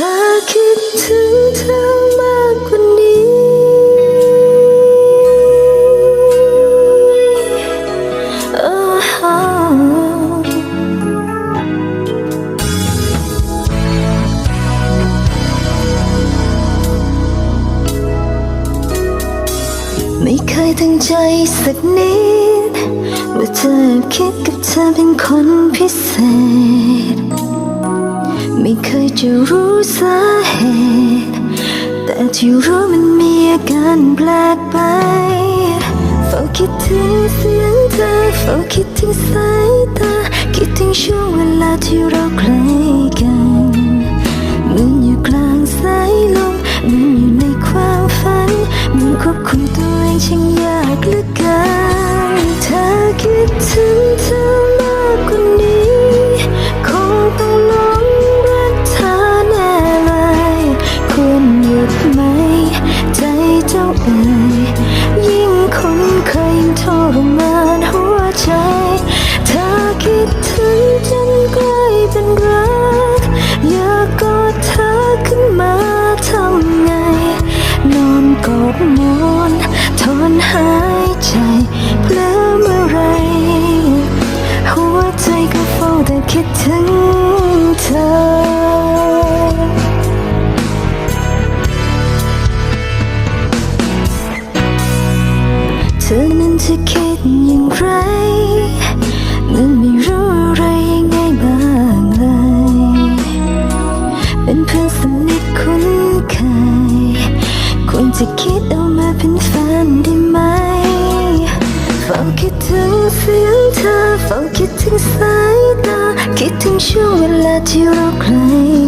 ดถึงเธอมากกว่านี้โอ้โหไม่เคยตั้งใจสักนิด ว่าเธอคิดกับเธอเป็นคนพิเศษ ไม่เคยจะรู้สาเหตุ แต่ที่รู้มันมีอาการแปลกไปเฝ้าคิดถึงเสียงเธอเฝ้าคิดถึงสายตา คิดถึงช่วงเวลาที่เราใกล้กันเหมือนอยู่กลางสายลมเหมือนอยู่ในความฝันเหมือนควบคุมตัวเองช่างยากเหลือเกิน ดไหม ใจเจ้าเอ๋ยยิ่งคนเคยทรมานหัวใจถ้าคิดถึงจนกล้เป็นรัก อยากกอดเธอขึ้นมาทำไง นอนกอดมอนถอนหายใจเพลอเมื่อไร หัวใจก็เฝ้าแต่คิดถึง จะคิดอย่างไร มันไม่รู้อะไรยังไงบ้างเลย เป็นเพื่อนสนิทคุ้นเคยควรจะคิดเอามาเป็นแฟนได้ไหมเฝ้าคิดถึงเสียงเธอเฝ้าคิดถึงสายตา คิดถึงช่วงเวลาที่เราใกล้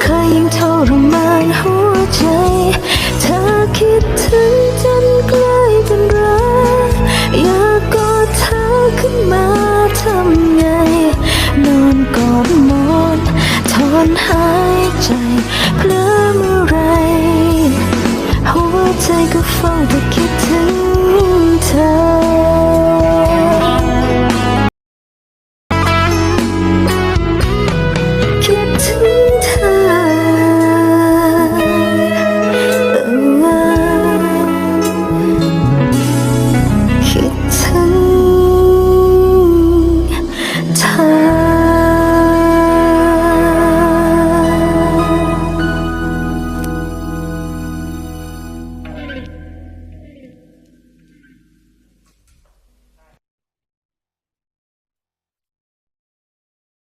可迎头入门。